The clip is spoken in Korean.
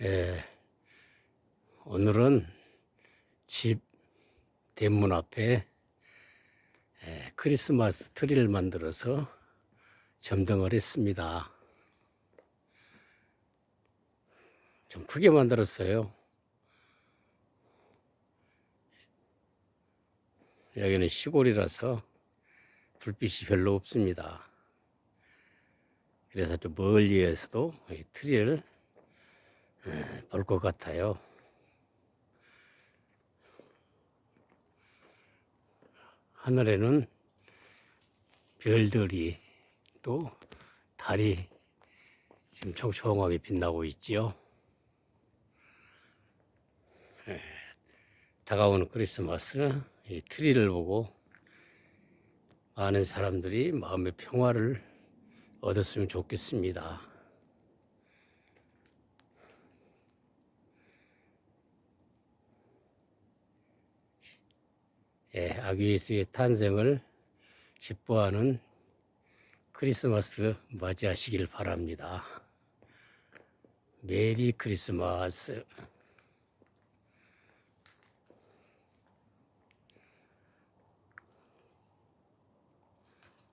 예, 오늘은 집 대문 앞에 예, 크리스마스 트리를 만들어서 점등을 했습니다. 좀 크게 만들었어요. 여기는 시골이라서 불빛이 별로 없습니다. 그래서 좀 멀리에서도 이 트리를 볼 것 같아요. 하늘에는 별들이 또 달이 지금 총총하게 빛나고 있지요. 예, 다가오는 크리스마스 이 트리를 보고 많은 사람들이 마음의 평화를 얻었으면 좋겠습니다. 예, 아기 예수의 탄생을 기뻐하는 크리스마스 맞이하시길 바랍니다. 메리 크리스마스.